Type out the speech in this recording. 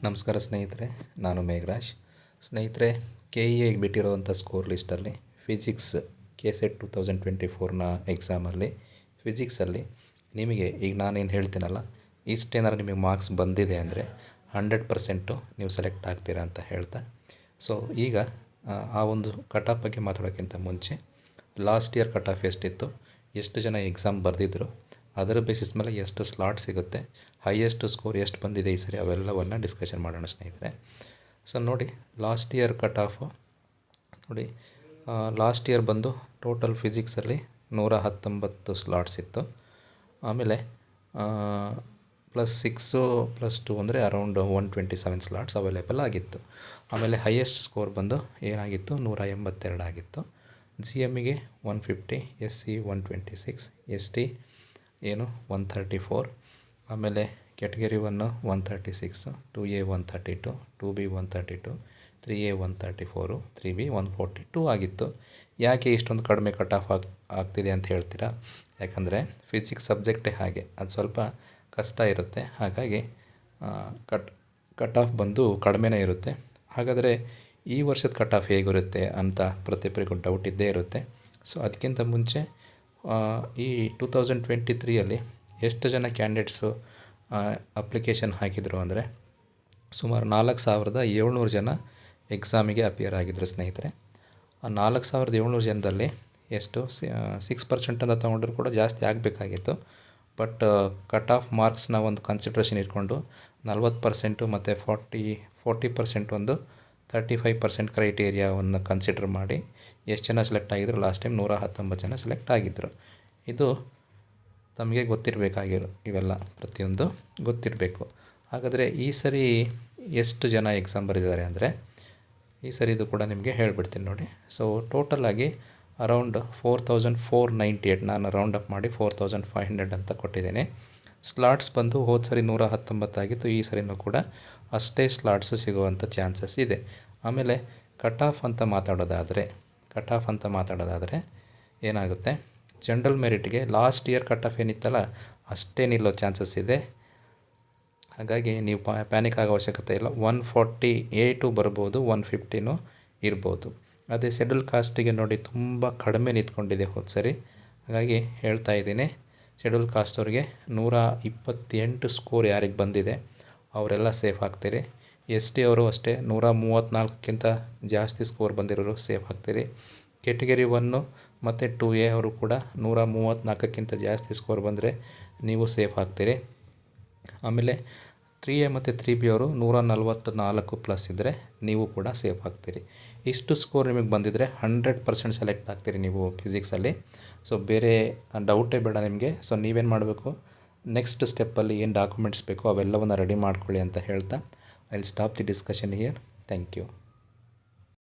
ನಮಸ್ಕಾರ ಸ್ನೇಹಿತರೆ ನಾನು ಮೇಘರಾಜ್. ಸ್ನೇಹಿತರೆ ಕೆ ಇ ಎಗೆ ಬಿಟ್ಟಿರೋವಂಥ score ಲಿಸ್ಟಲ್ಲಿ physics K set two thousand twenty ಫೋರ್ನ ಎಕ್ಸಾಮಲ್ಲಿ ಫಿಸಿಕ್ಸಲ್ಲಿ ನಿಮಗೆ ಈಗ ನಾನೇನು ಹೇಳ್ತೀನಲ್ಲ ಇಷ್ಟೇನಾದ್ರು ನಿಮಗೆ ಮಾರ್ಕ್ಸ್ ಬಂದಿದೆ ಅಂದರೆ ಹಂಡ್ರೆಡ್ ಪರ್ಸೆಂಟು ನೀವು ಸೆಲೆಕ್ಟ್ ಆಗ್ತೀರಾ ಅಂತ ಹೇಳ್ತಾ. ಸೊ ಈಗ ಆ, ಒಂದು ಕಟ್ ಆಫ್ ಬಗ್ಗೆ ಮಾತಾಡೋಕ್ಕಿಂತ ಮುಂಚೆ ಲಾಸ್ಟ್ ಇಯರ್ ಕಟ್ ಆಫ್ ಎಷ್ಟಿತ್ತು ಎಷ್ಟು ಜನ ಎಕ್ಸಾಮ್ ಬರೆದಿದ್ರು ಅದರ ಬೇಸಿಸ್ ಮೇಲೆ ಎಷ್ಟು ಸ್ಲಾಟ್ ಸಿಗುತ್ತೆ ಹೈಯೆಸ್ಟ್ ಸ್ಕೋರ್ ಎಷ್ಟು ಬಂದಿದೆ ಈ ಸರಿ ಅವೆಲ್ಲವನ್ನು ಡಿಸ್ಕಷನ್ ಮಾಡೋಣ ಸ್ನೇಹಿತರೆ. ಸೊ ನೋಡಿ ಲಾಸ್ಟ್ ಇಯರ್ ಕಟ್ ಆಫು ನೋಡಿ ಲಾಸ್ಟ್ ಇಯರ್ ಬಂದು ಟೋಟಲ್ ಫಿಸಿಕ್ಸಲ್ಲಿ ನೂರ ಹತ್ತೊಂಬತ್ತು ಸ್ಲಾಟ್ಸ್ ಇತ್ತು. ಆಮೇಲೆ ಪ್ಲಸ್ ಸಿಕ್ಸು ಪ್ಲಸ್ ಟು ಅಂದರೆ around one twenty seven slots available ಆಗಿತ್ತು. ಆಮೇಲೆ ಹೈಯೆಸ್ಟ್ ಸ್ಕೋರ್ ಬಂದು ಏನಾಗಿತ್ತು, ನೂರ ಎಂಬತ್ತೆರಡು ಆಗಿತ್ತು. G ಎಮ್ಗೆ one fifty S C one twenty six S T ಏನು? ಒನ್ ಥರ್ಟಿ ಫೋರ್ ಆಮೇಲೆ category one one thirty six two A one thirty two two B one thirty two three A one thirty four three B one forty two ಆಗಿತ್ತು. ಯಾಕೆ ಇಷ್ಟೊಂದು ಕಡಿಮೆ cut off ಆಗ್, ಆಗ್ತಿದೆ ಅಂತ ಹೇಳ್ತೀರಾ? ಯಾಕಂದರೆ ಫಿಸಿಕ್ಸ್ ಸಬ್ಜೆಕ್ಟೇ ಹಾಗೆ. ಅದು ಸ್ವಲ್ಪ ಕಷ್ಟ ಇರುತ್ತೆ. ಹಾಗಾಗಿ ಕಟ್ ಕಟ್ ಆಫ್ ಬಂದು ಕಡಿಮೆನೇ ಇರುತ್ತೆ. ಹಾಗಾದರೆ ಈ ವರ್ಷದ ಕಟ್ ಆಫ್ ಹೇಗಿರುತ್ತೆ ಅಂತ ಪ್ರತಿಯೊಬ್ಬರಿಗೂ ಡೌಟ್ ಇದ್ದೇ ಇರುತ್ತೆ. ಸೊ ಅದಕ್ಕಿಂತ ಮುಂಚೆ ಈ ಟೂ ತೌಸಂಡ್ ಟ್ವೆಂಟಿ ತ್ರೀಯಲ್ಲಿ ಎಷ್ಟು ಜನ ಕ್ಯಾಂಡಿಡೇಟ್ಸು ಅಪ್ಲಿಕೇಶನ್ ಹಾಕಿದರು ಅಂದರೆ ಸುಮಾರು ನಾಲ್ಕು ಸಾವಿರದ ಏಳ್ನೂರು ಜನ ಎಕ್ಸಾಮಿಗೆ ಅಪಿಯರ್ ಆಗಿದ್ದರು ಸ್ನೇಹಿತರೆ. ಆ ನಾಲ್ಕು ಸಾವಿರದ ಏಳ್ನೂರು ಜನದಲ್ಲಿ ಎಷ್ಟು ಸಿಕ್ಸ್ ಪರ್ಸೆಂಟ್ ಅಂತ ತೊಗೊಂಡ್ರು ಕೂಡ ಜಾಸ್ತಿ ಆಗಬೇಕಾಗಿತ್ತು. ಬಟ್ ಕಟ್ ಆಫ್ ಮಾರ್ಕ್ಸ್ನ ಒಂದು ಕನ್ಸಿಡ್ರೇಷನ್ ಇಟ್ಕೊಂಡು ನಲ್ವತ್ತು ಪರ್ಸೆಂಟು ಮತ್ತು ಫಾರ್ಟಿ ಫೋರ್ಟಿ ಪರ್ಸೆಂಟ್ ಒಂದು ತರ್ಟಿ ಫೈವ್ ಪರ್ಸೆಂಟ್ ಕ್ರೈಟೇರಿಯಾವನ್ನು ಕನ್ಸಿಡರ್ ಮಾಡಿ ಎಷ್ಟು ಜನ ಸೆಲೆಕ್ಟ್ ಆಗಿದ್ರು ಲಾಸ್ಟ್ ಟೈಮ್ ನೂರ ಹತ್ತೊಂಬತ್ತು ಜನ ಸೆಲೆಕ್ಟ್ ಆಗಿದ್ದರು ಇದು ತಮಗೆ ಗೊತ್ತಿರಬೇಕಾಗಿರೋ, ಇವೆಲ್ಲ ಪ್ರತಿಯೊಂದು ಗೊತ್ತಿರಬೇಕು. ಹಾಗಾದರೆ ಈ ಸರಿ ಎಷ್ಟು ಜನ ಎಕ್ಸಾಮ್ ಬರೆದಿದ್ದಾರೆ ಅಂದರೆ, ಈ ಸರಿ ಇದು ಕೂಡ ನಿಮಗೆ ಹೇಳ್ಬಿಡ್ತೀನಿ ನೋಡಿ. So ಟೋಟಲಾಗಿ around four thousand four ninety eight ನಾನು ರೌಂಡ್ ಅಪ್ ಮಾಡಿ ಫೋರ್ ತೌಸಂಡ್ ಫೈವ್ ಹಂಡ್ರೆಡ್ ಅಂತ ಕೊಟ್ಟಿದ್ದೇನೆ. ಸ್ಲಾಟ್ಸ್ ಬಂದು ಹೋದ ಸರಿ ನೂರ ಹತ್ತೊಂಬತ್ತಾಗಿತ್ತು ಈ ಸರಿನೂ ಕೂಡ ಅಷ್ಟೇ ಸ್ಲಾಟ್ಸು ಸಿಗುವಂಥ ಚಾನ್ಸಸ್ ಇದೆ. ಆಮೇಲೆ ಕಟ್ ಆಫ್ ಅಂತ ಮಾತಾಡೋದಾದರೆ ಕಟ್ ಆಫ್ ಅಂತ ಮಾತಾಡೋದಾದರೆ ಏನಾಗುತ್ತೆ? ಜನರಲ್ ಮೆರಿಟ್ಗೆ ಲಾಸ್ಟ್ ಇಯರ್ ಕಟ್ ಆಫ್ ಏನಿತ್ತಲ್ಲ, ಅಷ್ಟೇ ನಿಲ್ಲೋ ಚಾನ್ಸಸ್ ಇದೆ. ಹಾಗಾಗಿ ನೀವು ಪ್ಯಾನಿಕ್ ಆಗೋ ಅವಶ್ಯಕತೆ ಇಲ್ಲ. ಒನ್ ಫಾರ್ಟಿ ಏಯ್ಟು ಬರ್ಬೋದು ಒನ್ ಫಿಫ್ಟಿನೂ ಇರ್ಬೋದು. ಅದೇ ಶೆಡ್ಯೂಲ್ ಕಾಸ್ಟಿಗೆ ನೋಡಿ ತುಂಬ ಕಡಿಮೆ ನಿಂತ್ಕೊಂಡಿದೆ ಹೋದ ಸರಿ. ಹಾಗಾಗಿ ಹೇಳ್ತಾ ಇದ್ದೀನಿ ಶೆಡ್ಯೂಲ್ ಕಾಸ್ಟ್ ಅವರಿಗೆ ನೂರ ಇಪ್ಪತ್ತೆಂಟು ಸ್ಕೋರ್ ಯಾರಿಗೆ ಬಂದಿದೆ, ಅವರೆಲ್ಲ ಸೇಫ್ ಆಗ್ತೀರಿ. ಎಸ್ ಟಿ ಅವರು ಅಷ್ಟೇ ನೂರ ಮೂವತ್ತ್ನಾಲ್ಕಕ್ಕಿಂತ ಜಾಸ್ತಿ ಸ್ಕೋರ್ ಬಂದಿರೋರು ಸೇಫ್ ಆಗ್ತೀರಿ. ಕೆಟಗರಿ ಒನ್ನು ಮತ್ತು ಟು ಎ ಅವರು ಕೂಡ ನೂರ ಮೂವತ್ತ್ನಾಲ್ಕಕ್ಕಿಂತ ಜಾಸ್ತಿ ಸ್ಕೋರ್ ಬಂದರೆ ನೀವು ಸೇಫ್ ಆಗ್ತೀರಿ. ಆಮೇಲೆ ತ್ರೀ ಎ ಮತ್ತು ತ್ರೀ ಬಿ ಅವರು ನೂರ ನಲ್ವತ್ತ ನಾಲ್ಕು ಪ್ಲಸ್ ಇದ್ದರೆ ನೀವು ಕೂಡ ಸೇಫ್ ಆಗ್ತೀರಿ. ಇಷ್ಟು ಸ್ಕೋರ್ ನಿಮಗೆ ಬಂದಿದ್ದರೆ ಹಂಡ್ರೆಡ್ ಪರ್ಸೆಂಟ್ ಸೆಲೆಕ್ಟ್ ಆಗ್ತೀರಿ ನೀವು ಫಿಸಿಕ್ಸಲ್ಲಿ ಸೊ ಬೇರೆ ಡೌಟೇ ಬೇಡ ನಿಮಗೆ. ಸೊ ನೀವೇನು ಮಾಡಬೇಕು? ನೆಕ್ಸ್ಟ್ ಸ್ಟೆಪ್ಪಲ್ಲಿ ಏನು ಡಾಕ್ಯುಮೆಂಟ್ಸ್ ಬೇಕೋ ಅವೆಲ್ಲವನ್ನು ರೆಡಿ ಮಾಡ್ಕೊಳ್ಳಿ ಅಂತ ಹೇಳ್ತಾ. I will stop the discussion here thank you